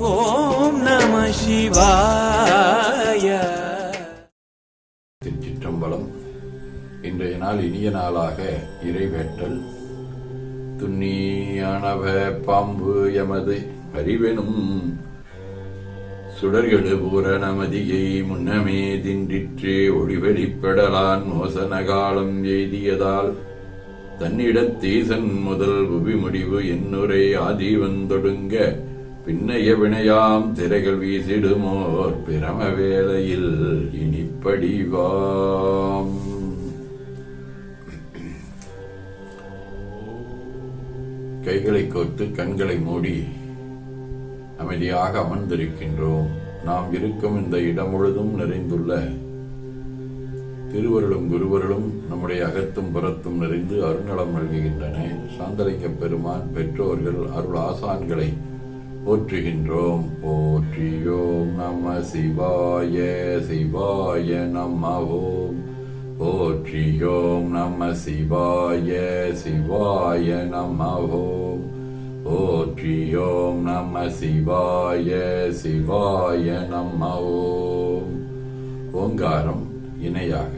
ஓம் நம சிவாய. திருச்சிற்றம்பலம் இன்றைய நாள் இனிய நாளாக இறைவேற்றல் துண்ணியானவ பாம்பு எமது அறிவெனும் சுடர்களு பூரணமதியை முன்னமே தின்றிற்றே ஒளிவெளிப்படலான் மோசன காலம் எய்தியதால். தன்னிடத்தீசன் முதல் புவி முடிவு என்னுரை ஆதீவந்தொடுங்க. பின்னைய வினையாம் திரைகள் வீசிடுமோர் பிரம வேளையில் இனிப்படிவாம் கைகளை கோத்து கண்களை மூடி அமைதியாக அமர்ந்திருக்கின்றோம். நாம் இருக்கும் இந்த இடம் முழுதும் நிறைந்துள்ள திருவருளும் குருவருளும் நம்முடைய அகத்தும் புறத்தும் நிறைந்து அருணலம் நல்குகின்றன. சாந்தலிங்க பெருமான் பெற்றோர்கள் அருள் ஆசான்களை போற்றுகின்றோம் போற்றியோம் நம சிவாய சிவாய நம போற்றியோம் நம சிவாய சிவாய நம போற்றியோம் நம சிவாய சிவாய நம ஓங்காரம் இணையாக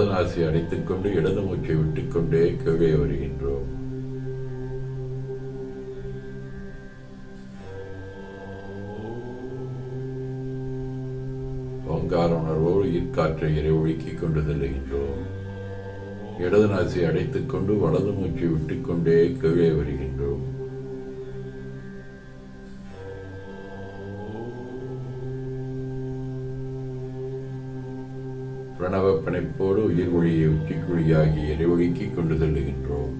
வலது நாசி அடைத்துக் கொண்டு இடது மூச்சை விட்டுக்கொண்டே கீழே வருகின்றோம். ஓங்கார உணர்வோடு ஈர்க்காற்றை இறை ஒழுக்கிக் கொண்டு செல்லுகின்றோம். இடது நாசி அடைத்துக் கொண்டு வலது மூச்சை விட்டுக்கொண்டே கீழே வருகின்றோம். பிரணவ பிணைப்போடு உயிர் ஒளியை உச்சிக்குழியாகி இறைவொழுக்கிக் கொண்டு செல்லுகின்றோம்.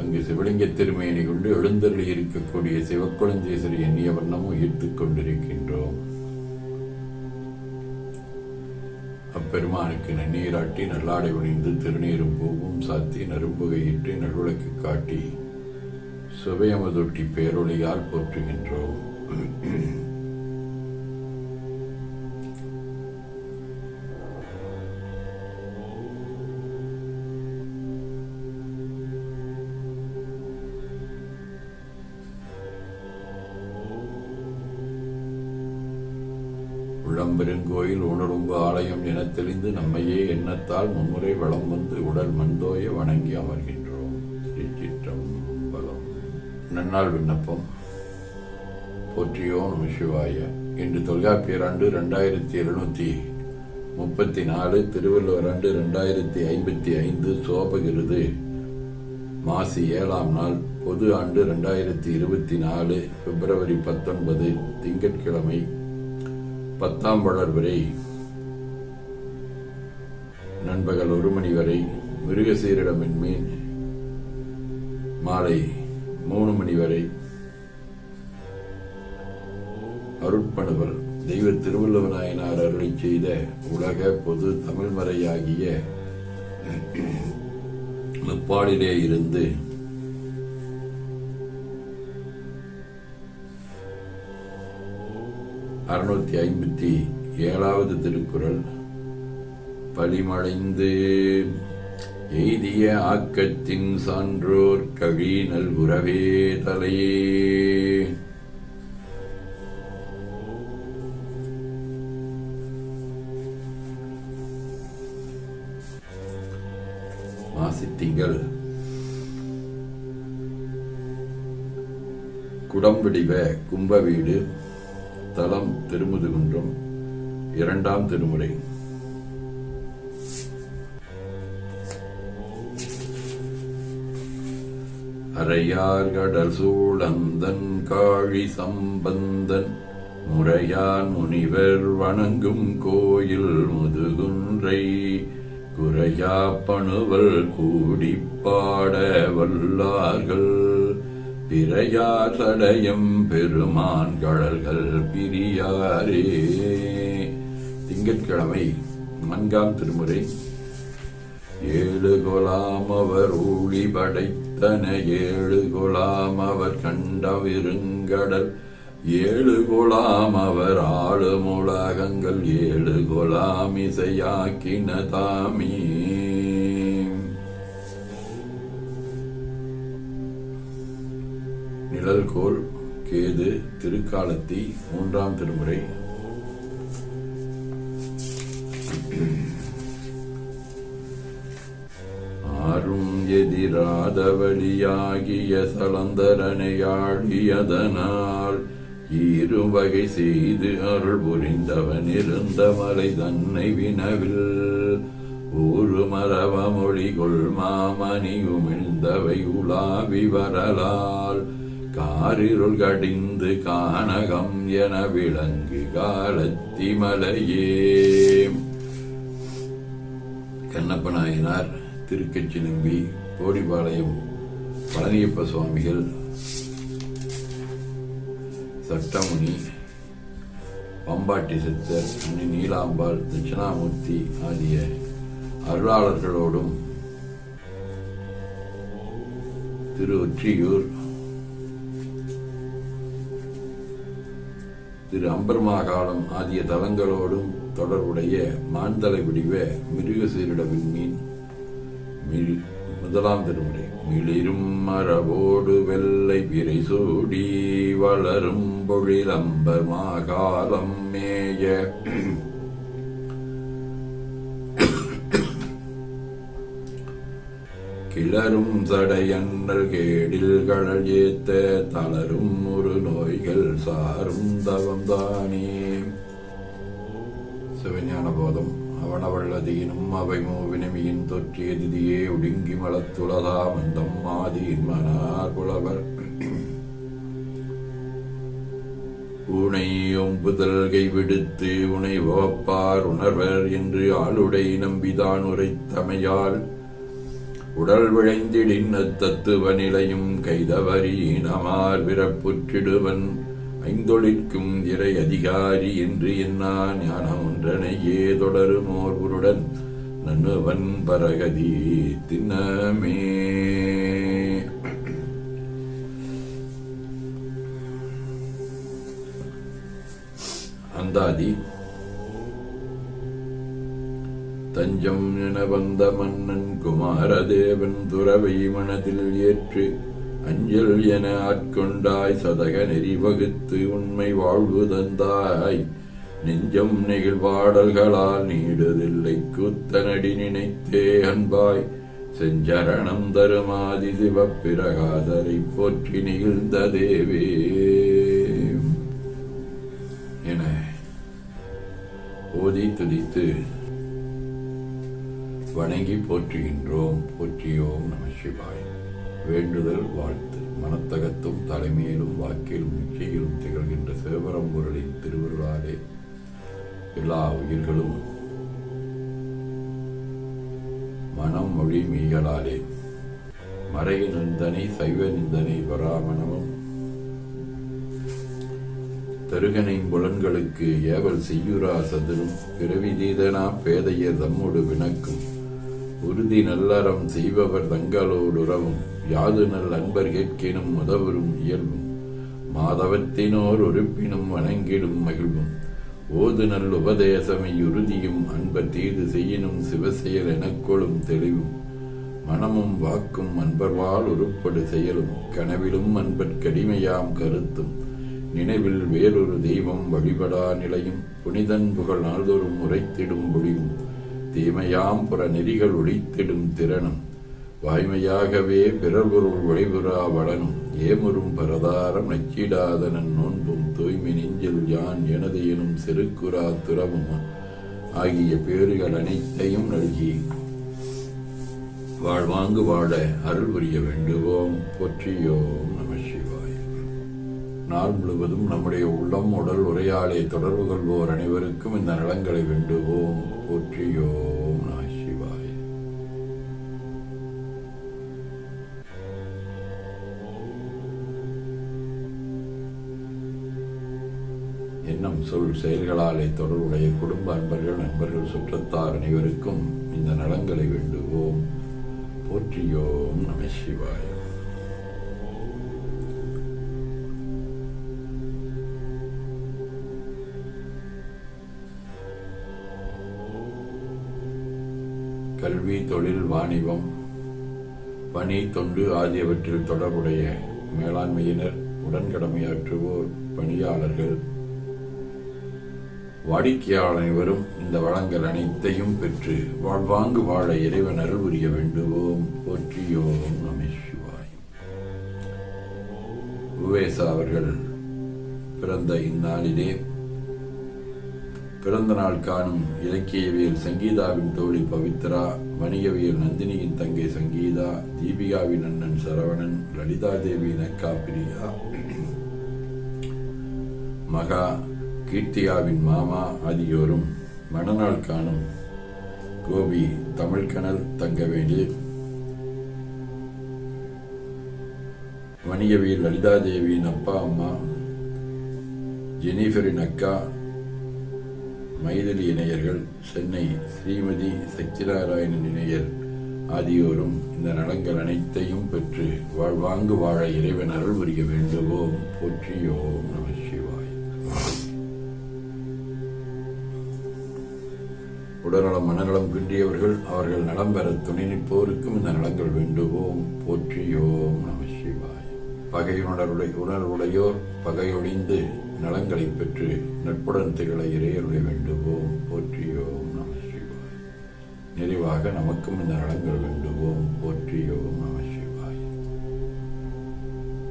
அங்கு சிவலிங்க திருமேனி கொண்டு எழுந்தருளி இருக்கக்கூடிய சிவக்குழந்தேசரி எண்ணிய வண்ணமும் ஈர்த்துக் கொண்டிருக்கின்றோம். அப்பெருமானுக்கு நன்னீராட்டி நல்லாடை உணிந்து திருநீரும் பூவும் சாத்தி நரும்புகையிட்டு நல்விளக்கு காட்டி சுபயமதொட்டி பேரொழியால் போற்றுகின்றோம். கோயில் உடலும்பு ஆலயம் என தெளிந்து நம்மையே எண்ணத்தால் மும்முறை வளம் வந்து உடல் மந்தோய வணங்கி அமர்கின்றோம். திருச்சிற்றம்பலம். நன்னாள் விண்ணப்பம். போற்றியோ நம சிவாய. இன்று தொல்காப்பியர் ஆண்டு ரெண்டாயிரத்தி எழுநூத்தி முப்பத்தி நாலு திருவள்ளுவர் ஆண்டு ரெண்டாயிரத்தி ஐம்பத்தி ஐந்து சோபகிருது. மாசி ஏழாம் நாள் பொது ஆண்டு ரெண்டாயிரத்தி இருபத்தி நாலு பிப்ரவரி பத்தொன்பது திங்கட்கிழமை பத்தாம் வளர் வரை நண்பகல் ஒரு மணி வரை மிருகசீரிடமின்மீன் மாலை மூணு மணி வரை அருட்பணுவல் தெய்வ திருவள்ளுவநாயனார் அருளை அருளி செய்த உலக பொது தமிழ்மறையாகிய முப்பாடிலே இருந்து அறுநூத்தி ஐம்பத்தி ஏழாவது திருக்குறள். பலிமடைந்து எய்திய ஆக்கத்தின் சான்றோர் கழி உறவே தலையே. மாசித்திங்கள் குடம்பிடிவ கும்ப வீடு தலம் திருமுதுகுன்றம் இரண்டாம் திருமுறை. அறையார் கடல் சூழந்தன் காழி சம்பந்தன் முறையான் முனிவர் வணங்கும் கோயில் முதுகுன்றை குறையா பணுவல் கூடி பாட வல்லார்கள். பிறையார் சடையம் பெருமான் கடல்கள் பிரியாரே. திங்கட்கிழமை நான்காம் திருமுறை. ஏழு கொலாம் அவர் ஊழி படைத்தன ஏழு கொலாம் அவர் கண்டவிருங்கடல் ஏழு கொலாம் அவர் ஆளும் உலகங்கள் ஏழு கொலாம் இசையாக்கின தாமீ. நிழல்கோல் கேது திருக்காலத்தி மூன்றாம் திருமுறை. ஆறும் எதிராத வழியாகிய சலந்தரனையாடியதனால் இரு வகை செய்து அருள் புரிந்தவன் இருந்த மலை தன்னை வினவில் ஒரு மரவ மொழிகொள் மாமணி உமிழ்ந்தவை உலாவி வரலால் காரிருள்கடிந்து கானகம் என விளங்கு காலத்தி மலையே கண்ணப்ப நாயனார் திருக்கச்சி நம்பி கோடிபாளையம் பழனியப்ப சுவாமிகள் சட்டமுனி பம்பாட்டி சித்தர் அன்னை நீலாம்பாள் தட்சிணாமூர்த்தி ஆகிய அருளாளர்களோடும் திரு ஒற்றியூர் திரு அம்பர்மாகாலம் ஆகிய தலங்களோடும் தொடர்புடைய மாந்தலை வடிவ மிருகசீரிட விண்மீன் முதலாம் திருமுறை. மிளிரும் மரபோடு வெள்ளை பிறை சூடி வளரும் பொழிலம்பர் மாகாலம் மேய. கிளரும் சடையன்னல் கேடில் கடல் ஏத்த தளரும் ஒரு நோய்கள் சாரும் தவம் தானே சிவஞான போதம் அவனவள்ளதீனும் அவை மூவினமியின் தொற்றிய திதியே ஒடுங்கி மலத்துளதா மந்தம் மாதியின் மனார் புலவர் உனை ஒம்புதல் கைவிடுத்து உனை ஓப்பார் உணர்வர் என்று ஆளுடை நம்பிதான் உரைத்தமையால். உடல் விழைந்திடின் தத்துவ நிலையும் கைதவரி இனமார் பிறப்புற்றிடுவன் ஐந்தொழிற்கும் இறை அதிகாரி என்று என்னா ஞானம் ஒன்றனையே தொடருமோர் உருடன். நன்னுவன் பரகதி தின்னமே. அந்தாதி தஞ்சம் என வந்த மன்னன் குமாரதேவன் துறவை மனதில் ஏற்று அஞ்சல் என ஆட்கொண்டாய் சதக நெறி வகுத்து உண்மை வாழ்வு தந்தாய். நெஞ்சம் நெகிழ்வாடல்களால் நீடுதில்லை கூத்தனடி நினைத்தே அன்பாய். செஞ்சரணம் தருமாதி சிவப்பிரகாதரை போற்றி நிகழ்ந்த தேவே. என ஓதி துதித்து வணங்கி போற்றுகின்றோம். போற்றியோம் நம சிவாய். வேண்டுதல் வாழ்த்து. மனத்தகத்தும் தலைமையிலும் வாக்கிலும் நிச்சயிலும் திகழ்கின்ற சிவபரம்பொருளின் திருவருளாலே எல்லா உயிர்களும் மனம் மொழி மீகளாலே மறை நிந்தனை சைவ நிந்தனை பராமணமும் தருகனை புலன்களுக்கு ஏவல் செய்யுரா சதுரும். பிறவி தீதனா பேதையர் தம்மோடு வினக்கும் உறுதி நல்லறம் செய்பவர் தங்களோடு உறவும் யாது நல் அன்பர் கேட்கினும் உதவரும் இயல்பும். மாதவத்தினோர் உறுப்பினும் வணங்கிடும் மகிழ்வும். ஓது நல் உபதேசமை உறுதியும் அன்பர் தீது செய்யினும் சிவசெயல் எனக்கொளும் தெளிவும். மனமும் வாக்கும் அன்பர்வால் உருப்படு செயலும் கனவிலும் அன்பர் கடிமையாம் கருத்தும். நினைவில் வேறொரு தெய்வம் வழிபடா நிலையும் புனிதன் புகழ் நாள்தோறும் உரைத்திடும் பொழிவும். தீமையாம் புற நெறிகள் ஒழித்திடும் திறனும் வாய்மையாகவே பிறர்பொருள் வழிபுறா வளனும் ஏமுறும் பரதாரம் நச்சிடாதனன் நோன்பும் தூய்மை நெஞ்சில் யான் எனது எனும் செருக்குரா துறவும் ஆகிய பேறுகள் அனைத்தையும் நல்கி வாழ்வாங்கு வாழ அருள் புரிய வேண்டுவோம். போற்றியோம் நம சிவாய். நாள் முழுவதும் நம்முடைய உள்ளம் உடல் உரையாடை தொடர்பு கொள்வோர் அனைவருக்கும் இந்த நலங்களை வேண்டுவோம். போற்றியோம் நம சிவாய எண்ணம் சொல் செயல்களாலே தொடர்புடைய குடும்ப அன்பர்கள் நண்பர்கள் சுற்றத்தார் அனைவருக்கும் இந்த நலங்களை வேண்டுவோம். போற்றியோம் நம சிவாய தொழில் வாணிபம் பணி தொண்டு ஆகியவற்றில் தொடர்புடைய மேலாண்மையினர் உடன்கடமையாற்றுவோர் பணியாளர்கள். வாடிக்கையாளர் அனைவரும் இந்த வளங்கள் அனைத்தையும் பெற்று வாழ்வாங்கு வாழ இறைவன் அருள் புரிய வேண்டுவோம். போற்றியோம் நம சிவாய். உவேசா அவர்கள் பிறந்த இந்நாளிலே பிறந்த நாள் காணும் இலக்கியவியல் சங்கீதாவின் தோழி பவித்ரா வணிகவியல் நந்தினியின் தங்கை சங்கீதா தீபிகாவின் அண்ணன் சரவணன் லலிதா தேவியின் அக்கா பிரியா மகா கீர்த்தியாவின் மாமா ஆகியோரும் மணநாள் காணும் கோபி தமிழ்கனல் தங்கவேலு வணிகவியல் லலிதா தேவியின் அப்பா அம்மா ஜெனிஃபரின் அக்கா மைதிலி இணையர்கள் சென்னை ஸ்ரீமதி சத்யநாராயணன் இணையர் ஆகியோரும் இந்த நலங்கள் அனைத்தையும் பெற்று வாழ்வாங்கு வாழ இறைவன் அருள் புரிய வேண்டுவோம். போற்றியோம் நம சிவாய். உடல்நலம் மனநலம் குன்றியவர்கள் அவர்கள் நலம் பெற துணை நிற்போருக்கும் இந்த நலங்கள் வேண்டுவோம். போற்றியோம் நம சிவாய். பகையுணர்வுடைய உணர்வுடையோர் பகையொழிந்து நலங்களை பெற்று நட்புடன் திகழ இறையருளை வேண்டுவோம். போற்றியோம் நம சிவாய். நிறைவாக நமக்கும் இந்த நலங்கள் வேண்டுவோம். போற்றியோம் நம சிவாய்.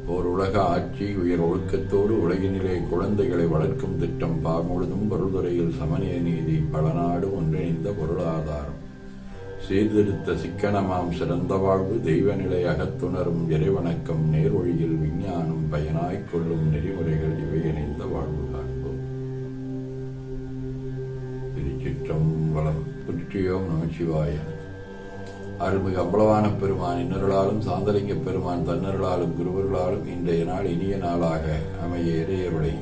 ஓர் உலக ஆட்சி உயர் ஒழுக்கத்தோடு உலகினிலே குழந்தைகளை வளர்க்கும் திட்டம் பாமுழுதும் பொருள்துறையில் சமநிலை நீதி பல நாடு ஒன்றிணைந்த பொருளாதாரம். சீர்திருத்த சிக்கனமாம் சிறந்த வாழ்வு தெய்வநிலை அகத்துணரும் இறைவணக்கம். நேர்வழியில் விஞ்ஞானம் பயனாய்க் கொள்ளும் நெறிமுறை திருச்சிற்றம்பலம் குற்றியோம் நமச்சிவாய. அருள்மிகு அம்பலவான பெருமான் இன்னொருளாலும் சாந்தலிங்க பெருமான் தன்னருளாலும் குருவர்களாலும் இன்றைய நாள் இனிய நாளாக அமைய இறையருளை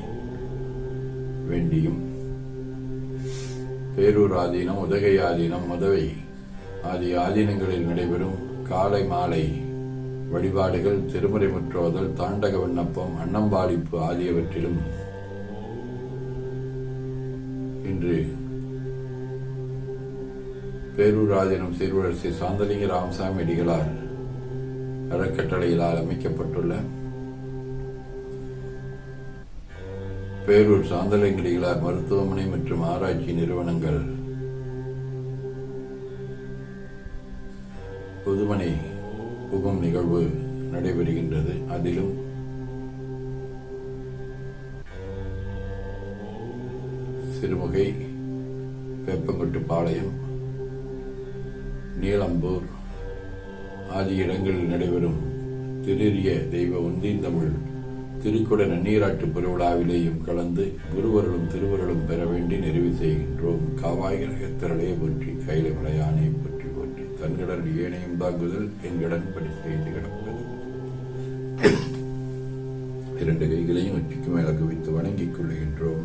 வேண்டியும். பேரூர் ஆதீனம் உதகை ஆதீனம் உதவை ஆகிய ஆதீனங்களில் நடைபெறும் காலை மாலை வழிபாடுகள் திருமுறை முற்றோதல் தாண்டக விண்ணப்பம் அன்னம்பாளிப்பு ஆகியவற்றிலும் இன்று பேரூராதீனம் சீர்வழர் ஸ்ரீ சாந்தலிங்க ராமசாமி அடிகளார் அறக்கட்டளையிலால் அமைக்கப்பட்டுள்ள பேரூர் சாந்தலிங்கடிகளார் மருத்துவமனை மற்றும் ஆராய்ச்சி நிறுவனங்கள் புதுமனை புகும் நிகழ்வு நடைபெறுகின்றது. அதிலும் சிறுமுகை வேப்பங்கொட்டு பாளையம் நீலம்பூர் ஆகிய இடங்களில் நடைபெறும் திருரிய தெய்வ ஒன்றின் தமிழ் திருக்குட நன்னீராட்டு பெருவிழாவிலேயும் கலந்து குருவர்களும் திருவர்களும் பெற வேண்டி நிறைவு செய்கின்றோம். காவாய் கனகத்திரளே பற்றி கையில மலையானை பற்றி போற்றி. தன்கடல் ஏனையும் தாங்குதல் என்கடன் படி செய்து கிடப்பது. இரண்டு கைகளையும் வெற்றிக்கு மேல குவித்து வணங்கிக் கொள்கின்றோம்